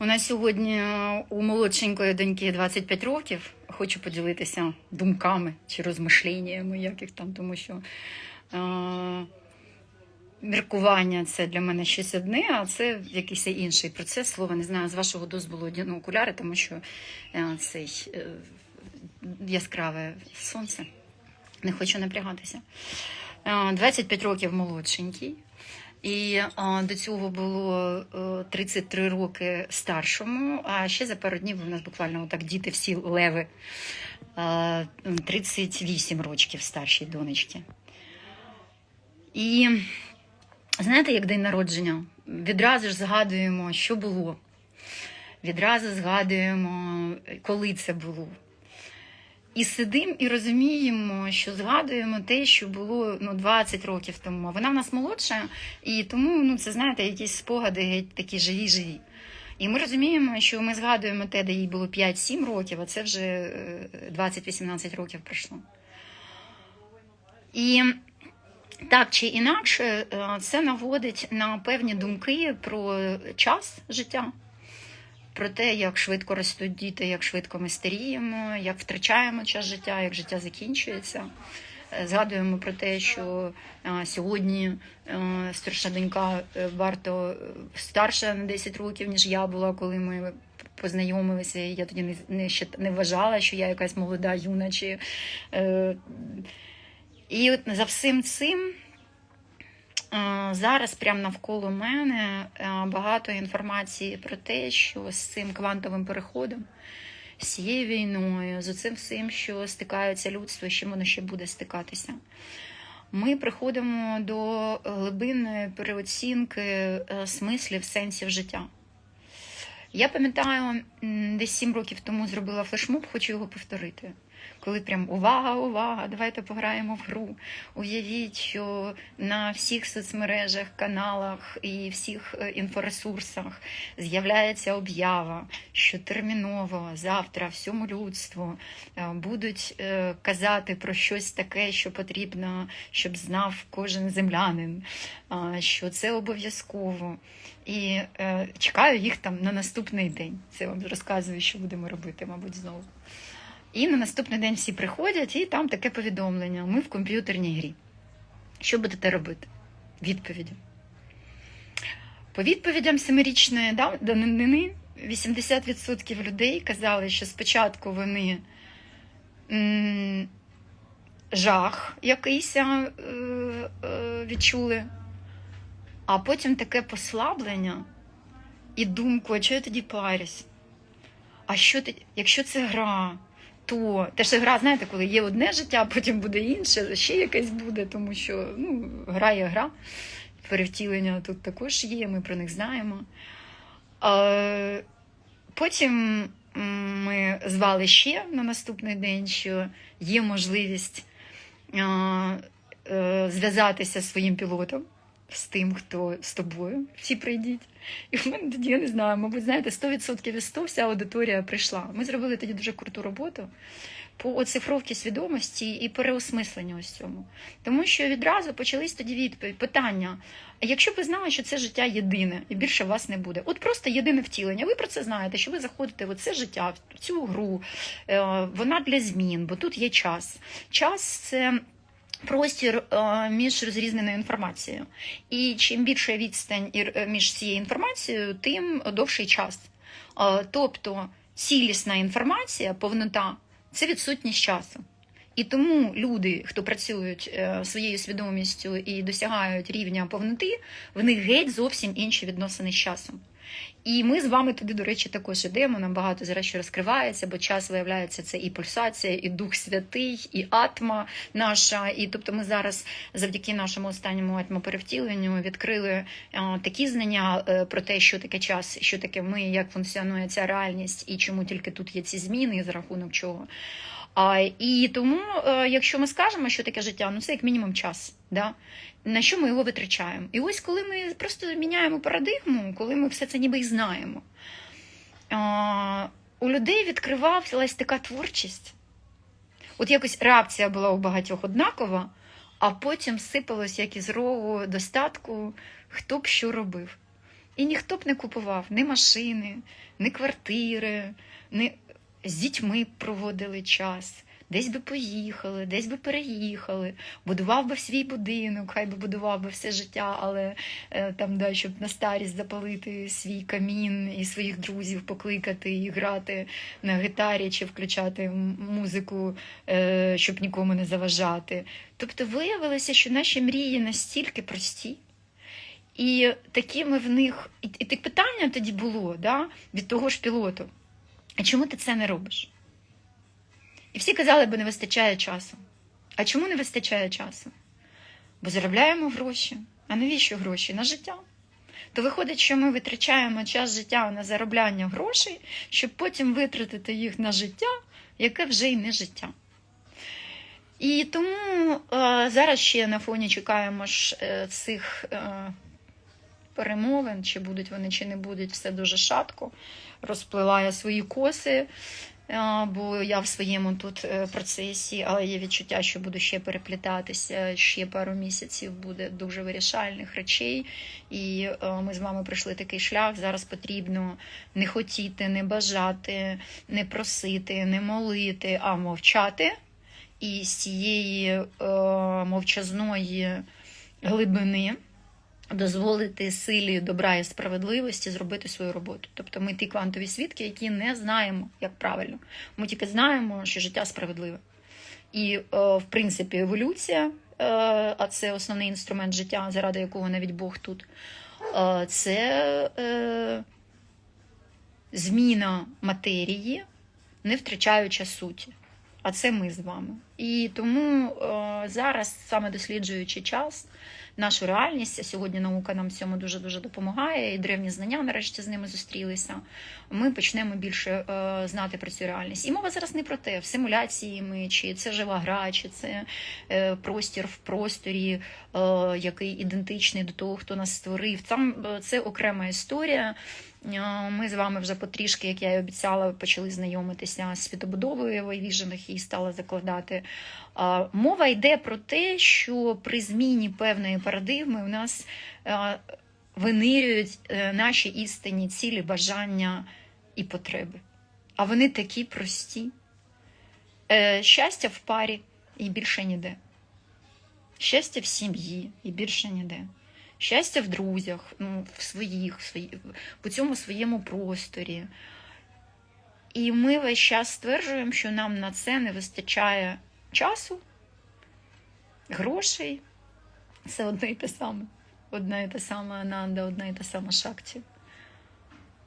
У нас сьогодні е, у молодшенької доньки 25 років. Хочу поділитися думками чи розмишленнями, як їх там, тому що е, міркування це для мене щось одне, а це якийсь інший процес. Слова не знаю, з вашого дозволу одягну окуляри, тому що е, цей е, яскраве сонце. Не хочу напрягатися. Е, 25 років молодшенький. І а, до цього було е, 33 роки старшому, а ще за пару днів у нас буквально так діти всі леви. е, 38 років старшій донечці. І знаєте, як день народження? Відразу ж згадуємо, що було. Відразу згадуємо, коли це було. І сидимо і розуміємо, що згадуємо те, що було ну, 20 років тому. Вона в нас молодша, і тому ну, це знаєте, якісь спогади геть такі живі-живі. І ми розуміємо, що ми згадуємо те, де їй було 5-7 років, а це вже е, 20-18 років пройшло. І так чи інакше, е, це наводить на певні думки про час життя про те, як швидко ростуть діти, як швидко ми старіємо, як втрачаємо час життя, як життя закінчується. Е, Згадуємо про те, що е, сьогодні е, старша донька варто старша на 10 років, ніж я була, коли ми познайомилися. Я тоді не, не, не вважала, що я якась молода юна. Чи, е, і за всім цим Зараз прямо навколо мене е, багато інформації про те, що з цим квантовим переходом, з цією війною, з цим всім, що стикається людство, з чим воно ще буде стикатися. Ми приходимо до глибинної переоцінки е, смислів, сенсів життя. Я пам'ятаю, десь сім років тому зробила флешмоб, хочу його повторити. Коли прям увага, увага, давайте пограємо в гру. Уявіть, що на всіх соцмережах, каналах і всіх е, інфоресурсах з'являється об'ява, що терміново завтра всьому людству е, будуть е, казати про щось таке, що потрібно, щоб знав кожен землянин, що це обов'язково. І чекаю їх там на наступний день. Це вам розказую, що будемо робити, мабуть, знову. І на наступний день всі приходять, і там таке повідомлення. Ми в комп'ютерній грі. Що будете робити? Відповіді. По відповідям семирічної данини 80% людей казали, що спочатку вони жах якийсь е, е, відчули, а потім таке послаблення і думку, а чого я тоді парюсь? А що ти, якщо це гра, то те ж гра, знаєте, коли є одне життя, потім буде інше, ще якесь буде, тому що ну, гра є гра. Перевтілення тут також є, ми про них знаємо. А, потім ми звали ще на наступний день, що є можливість е, зв'язатися зі своїм пілотом, з тим, хто з тобою, всі прийдіть. І в мене тоді, я не знаю, мабуть, знаєте, 100% із 100 вся аудиторія прийшла. Ми зробили тоді дуже круту роботу по оцифровці свідомості і переосмисленню ось цьому. Тому що відразу почались тоді відповідь, питання. А якщо ви знали, що це життя єдине і більше вас не буде, от просто єдине втілення. Ви про це знаєте, що ви заходите в це життя, в цю гру, е, вона для змін, бо тут є час. Час це. Простір е, між розрізненою інформацією. І чим більша відстань е, між цією інформацією, тим довший час. Е, Тобто цілісна інформація, повнота це відсутність часу. І тому люди, хто працюють е, своєю свідомістю і досягають рівня повноти, в них геть зовсім інші відносини з часом. І ми з вами туди, до речі, також ідемо. Нам багато зараз розкривається, бо час виявляється це і пульсація, і Дух Святий, і атма наша. І тобто, ми зараз, завдяки нашому останньому атмоперевтіленню, відкрили е, такі знання е, про те, що таке час, що таке ми, як функціонує ця реальність, і чому тільки тут є ці зміни, і за рахунок чого. І тому, е, якщо ми скажемо, що таке життя, ну це як мінімум час. Да? На що ми його витрачаємо? І ось коли ми просто міняємо парадигму, коли ми все це ніби й знаємо, у людей відкривалась така творчість. От якось реакція була у багатьох однакова, а потім сипалось як із рогу достатку, хто б що робив. І ніхто б не купував ні машини, ні квартири, ні з дітьми проводили час. Десь би поїхали, десь би переїхали, будував би свій будинок, хай би будував би все життя, але е, там, да, щоб на старість запалити свій камін і своїх друзів покликати і грати на гітарі чи включати музику, е, щоб нікому не заважати. Тобто виявилося, що наші мрії настільки прості. І такими в них, і, і так питання тоді було да, від того ж пілоту. А чому ти це не робиш? І всі казали, бо не вистачає часу. А чому не вистачає часу? Бо заробляємо гроші. А навіщо гроші? На життя. То виходить, що ми витрачаємо час життя на заробляння грошей, щоб потім витратити їх на життя, яке вже й не життя. І тому е, зараз ще на фоні чекаємо ж е, цих е, перемовин, чи будуть вони, чи не будуть, все дуже шатко. Розплила я свої коси, е, бо я в своєму тут е, процесі, але є відчуття, що буду ще переплітатися. Ще пару місяців буде дуже вирішальних речей. І е, ми з вами пройшли такий шлях. Зараз потрібно не хотіти, не бажати, не просити, не молити, а мовчати. І з цієї е, мовчазної глибини дозволити силі добра і справедливості зробити свою роботу. Тобто ми ті квантові свідки, які не знаємо, як правильно. Ми тільки знаємо, що життя справедливе. І, е, в принципі, еволюція, е, а це основний інструмент життя, заради якого навіть Бог тут, е, це зміна матерії, не втрачаючи суті. А це ми з вами. І тому зараз, саме досліджуючи час, нашу реальність, сьогодні наука нам цьому дуже дуже допомагає, і древні знання нарешті з ними зустрілися. Ми почнемо більше е, знати про цю реальність. І мова зараз не про те, в симуляції ми, чи це жива гра, чи це е, простір в просторі, е, який ідентичний до того, хто нас створив. Там це окрема історія. Е, Ми з вами вже потрішки, як я і обіцяла, почали знайомитися з світобудовою Вайвіжених і стала закладати. Мова йде про те, що при зміні певної парадигми у нас е, винирюють е, наші істинні цілі, бажання і потреби. А вони такі прості. Е, Щастя в парі і більше ніде. Щастя в сім'ї і більше ніде. Щастя в друзях, ну, в своїх, в свої, по цьому своєму просторі. І ми весь час стверджуємо, що нам на це не вистачає часу, грошей. Це одне і те саме. Одна і та сама Ананда, одна і та сама Шакті.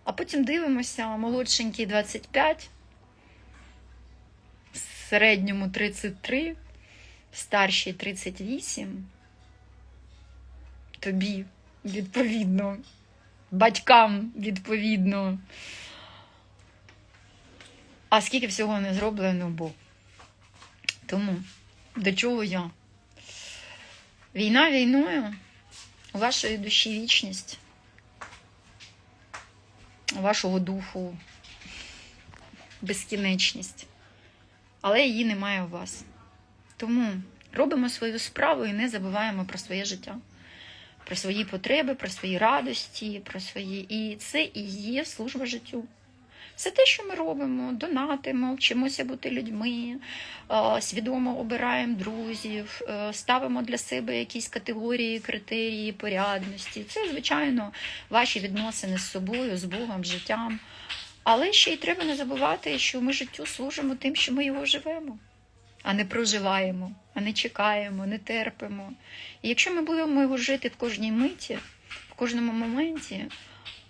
А потім дивимося, молодшенький 25, в середньому 33, старший 38. Тобі, відповідно, батькам відповідно. А скільки всього не зроблено було. Тому до чого я? Війна війною, у вашої душі вічність, у вашого духу безкінечність. Але її немає у вас. Тому робимо свою справу і не забуваємо про своє життя, про свої потреби, про свої радості, про свої. І це і є служба життю. Все те, що ми робимо, донатимо, вчимося бути людьми, свідомо обираємо друзів, е, ставимо для себе якісь категорії, критерії порядності. Це, звичайно, ваші відносини з собою, з Богом, з життям. Але ще й треба не забувати, що ми життю служимо тим, що ми його живемо, а не проживаємо, а не чекаємо, не терпимо. І якщо ми будемо його жити в кожній миті, в кожному моменті,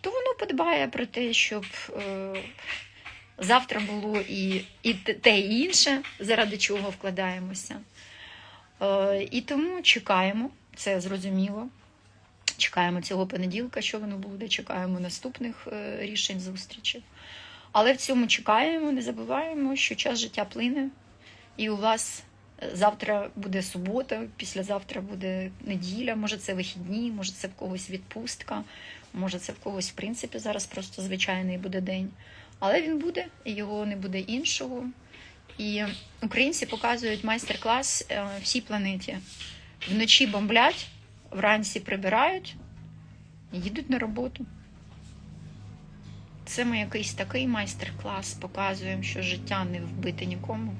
то воно подбає про те, щоб е, завтра було і, і те- і інше, заради чого вкладаємося. Е, і тому чекаємо, це зрозуміло. Чекаємо цього понеділка, що воно буде, чекаємо наступних е, рішень зустрічі. Але в цьому чекаємо, не забуваємо, що час життя плине, і у вас е, завтра буде субота, післязавтра буде неділя, може це вихідні, може це в когось відпустка, може це в когось, в принципі, зараз просто звичайний буде день. Але він буде, і його не буде іншого. І українці показують майстер-клас е, всій планеті. Вночі бомблять, вранці прибирають їдуть на роботу. це ми якийсь такий майстер-клас показуємо, що життя не вбити нікому.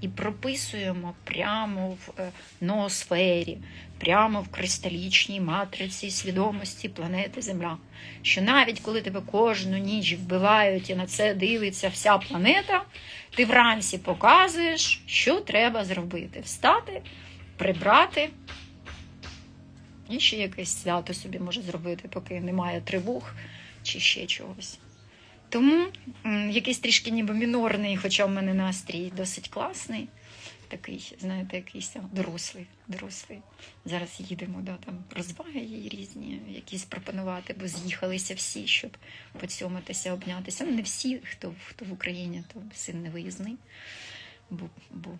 І прописуємо прямо в е, ноосфері, прямо в кристалічній матриці свідомості планети Земля. Що навіть коли тебе кожну ніч вбивають і на це дивиться вся планета, ти вранці показуєш, що треба зробити: встати, прибрати. І ще якесь свято собі може зробити, поки немає тривог чи ще чогось. Тому якийсь трішки ніби мінорний, хоча в мене настрій досить класний. Такий, знаєте, якийсь дорослий, дорослий. Зараз їдемо, да, там розваги є різні, якісь пропонувати, бо з'їхалися всі, щоб поцьомитися, обнятися. Ну, не всі, хто, хто в Україні, то син не виїзний, бо, бо,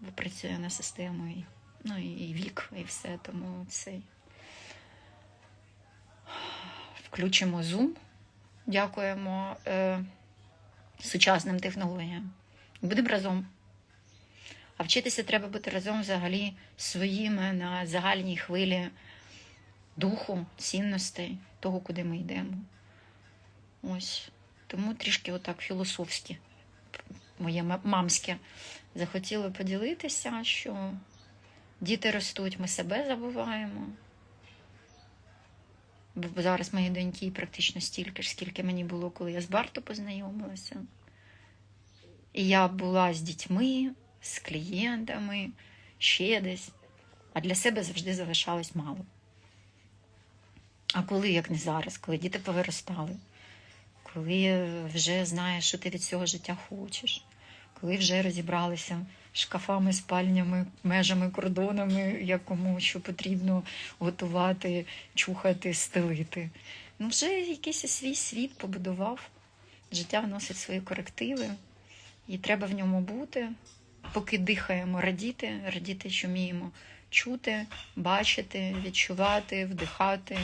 бо працює на систему, і, ну, і вік, і все. Тому цей. Включимо Zoom. Дякуємо е, сучасним технологіям. Будемо разом. А вчитися треба бути разом взагалі своїми на загальній хвилі духу, цінностей, того, куди ми йдемо. Ось. Тому трішки отак філософськи, моє ма- мамське, захотіли поділитися, що діти ростуть, ми себе забуваємо. Бо зараз моїй доньки практично стільки ж, скільки мені було, коли я з Барту познайомилася. І я була з дітьми, з клієнтами, ще десь. А для себе завжди залишалось мало. А коли, як не зараз, коли діти повиростали, коли вже знаєш, що ти від цього життя хочеш, коли вже розібралися шкафами, спальнями, межами, кордонами, як кому що потрібно готувати, чухати, стелити. Ну, вже якийсь свій світ побудував. Життя вносить свої корективи, і треба в ньому бути. Поки дихаємо, радіти, радіти, що вміємо чути, бачити, відчувати, вдихати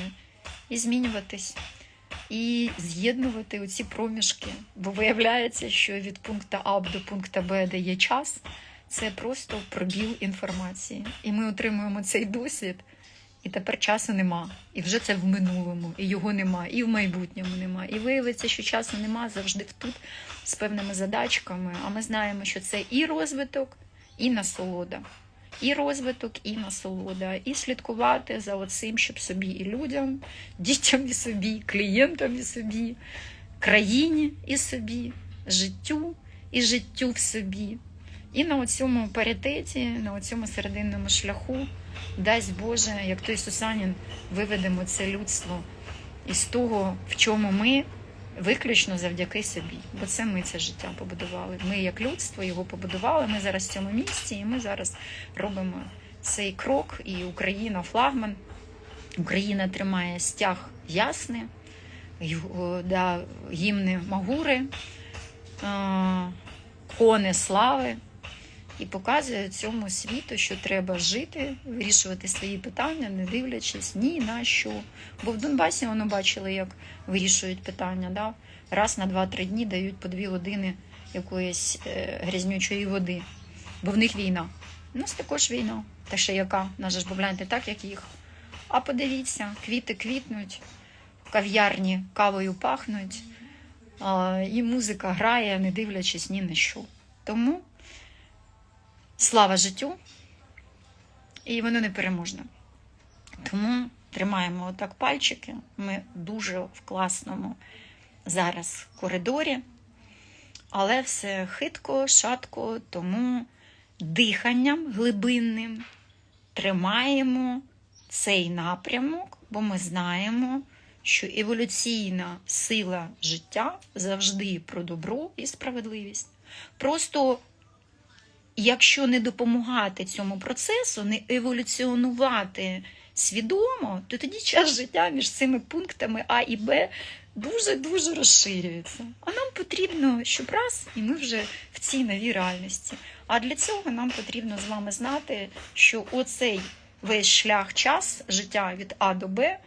і змінюватись. І з'єднувати оці проміжки. Бо виявляється, що від пункту А до пункту Б, де є час, це просто пробіл інформації. І ми отримуємо цей досвід, і тепер часу нема. І вже це в минулому, і його нема, і в майбутньому нема. І виявиться, що часу нема завжди тут з певними задачками. А ми знаємо, що це і розвиток, і насолода. І розвиток, і насолода, і слідкувати за оцим, щоб собі і людям, дітям і собі, клієнтам і собі, країні і собі, життю і життю в собі. І на цьому паритеті, на цьому серединному шляху, дасть Боже, як той Сусанін, виведемо це людство із того, в чому ми виключно завдяки собі. Бо це ми це життя побудували. Ми, як людство, його побудували. Ми зараз в цьому місці, і ми зараз робимо цей крок. І Україна флагман. Україна тримає стяг да, гімни Магури, е, кони слави. І показує цьому світу, що треба жити, вирішувати свої питання, не дивлячись ні на що. Бо в Донбасі воно бачили, як вирішують питання. Да? Раз на 2-3 дні дають по 2 години якоїсь е, грязнючої води. Бо в них війна. У нас також війна. Та ще яка? Наже ж погляньте так, як їх. А подивіться, квіти квітнуть, кав'ярні кавою пахнуть, і музика грає, не дивлячись ні на що. Тому. Слава життю, і воно непереможне. Тому тримаємо отак пальчики. Ми дуже в класному зараз коридорі, але все хитко, шатко, тому диханням глибинним тримаємо цей напрямок, бо ми знаємо, що еволюційна сила життя завжди про добро і справедливість. Просто якщо не допомагати цьому процесу, не еволюціонувати свідомо, то тоді час життя між цими пунктами А і Б дуже-дуже розширюється. А нам потрібно, щоб раз, і ми вже в цій новій реальності. А для цього нам потрібно з вами знати, що оцей весь шлях час життя від А до Б.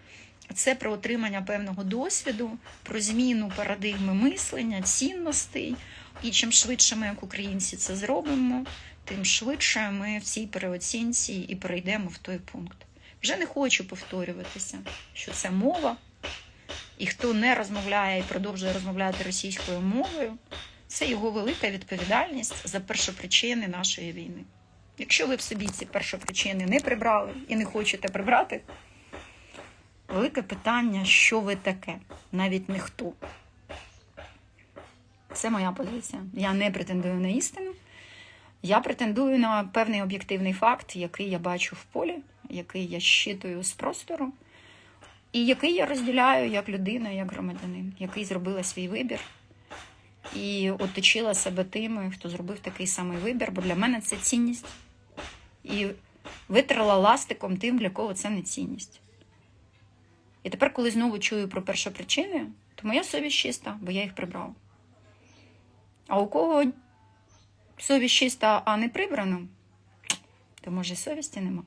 Це про отримання певного досвіду, про зміну парадигми мислення, цінностей. І чим швидше ми, як українці, це зробимо, тим швидше ми в цій переоцінці і перейдемо в той пункт. Вже не хочу повторюватися, що це мова, І хто не розмовляє і продовжує розмовляти російською мовою, це його велика відповідальність за першопричини нашої війни. Якщо ви в собі ці першопричини не прибрали і не хочете прибрати, велике питання, що ви таке, навіть не хто. Це моя позиція. Я не претендую на істину. Я претендую на певний об'єктивний факт, який я бачу в полі, який я щитую з простору, і який я розділяю як людина, як громадянин, який зробила свій вибір і оточила себе тими, хто зробив такий самий вибір, бо для мене це цінність. І витрила ластиком тим, для кого це не цінність. І тепер, коли знову чую про першопричини, то моя совість чиста, бо я їх прибрала. А у кого совість чиста, а не прибрано, то може совісті нема.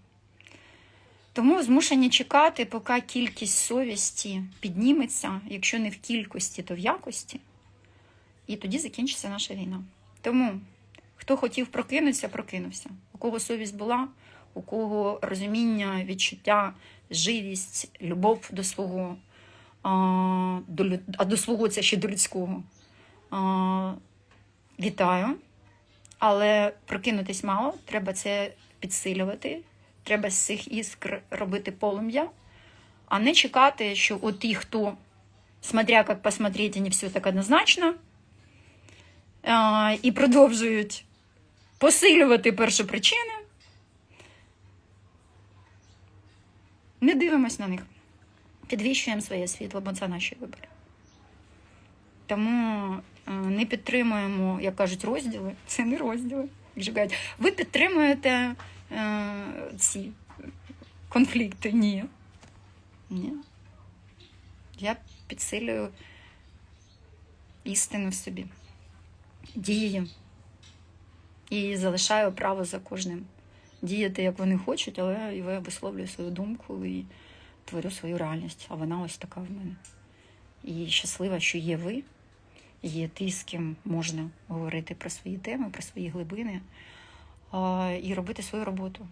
Тому змушені чекати, поки кількість совісті підніметься, якщо не в кількості, то в якості. І тоді закінчиться наша війна. Тому хто хотів прокинутися, прокинувся. У кого совість була, у кого розуміння, відчуття, живість, любов до свого, а до, свого це ще до людського. Вітаю. Але прокинутись мало, треба це підсилювати. Треба з цих іскр робити полум'я, а не чекати, що от ті, хто, смотря як посмотреть, не все так однозначно, і продовжують посилювати першопричини. Не дивимось на них. Підвищуємо своє світло, бо це наші вибори. Тому не підтримуємо, як кажуть, розділи. Це не розділи. Ви підтримуєте е, ці конфлікти? Ні. Ні. Я підсилюю істину в собі, дію. І залишаю право за кожним діяти, як вони хочуть, але я висловлюю свою думку і творю свою реальність. А вона ось така в мене. І щаслива, що є ви, є ті, з ким можна говорити про свої теми, про свої глибини і робити свою роботу.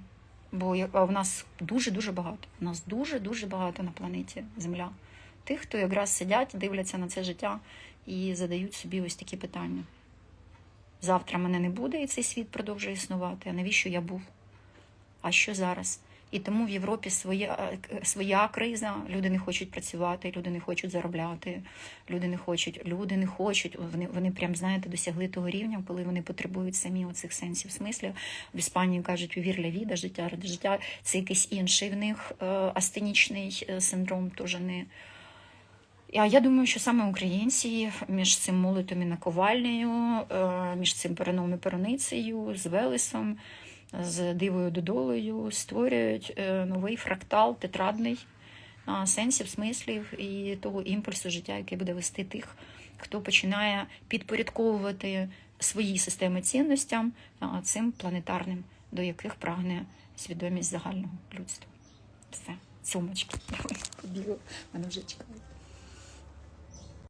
Бо в нас дуже-дуже багато. У нас дуже-дуже багато на планеті Земля. Тих, хто якраз сидять, дивляться на це життя і задають собі ось такі питання. Завтра мене не буде, і цей світ продовжує існувати. А навіщо я був? А що зараз? І тому в Європі своя, е, своя криза. Люди не хочуть працювати, люди не хочуть заробляти, люди не хочуть, люди не хочуть. Вони, вони прям, знаєте, досягли того рівня, коли вони потребують самі оцих сенсів смислів. В Іспанії кажуть, увір ля віда, життя ради життя. Це якийсь інший в них е, астенічний е, синдром, теж не. А я думаю, що саме українці між цим молотом і наковальнею, між цим переном і пероницею, з Велесом, з дивою додолею створюють е, новий фрактал тетрадний сенсів, смислів і того імпульсу життя, який буде вести тих, хто починає підпорядковувати свої системи цінностям цим планетарним, до яких прагне свідомість загального людства. Все, сумочки. Побігла, мене вже чекають.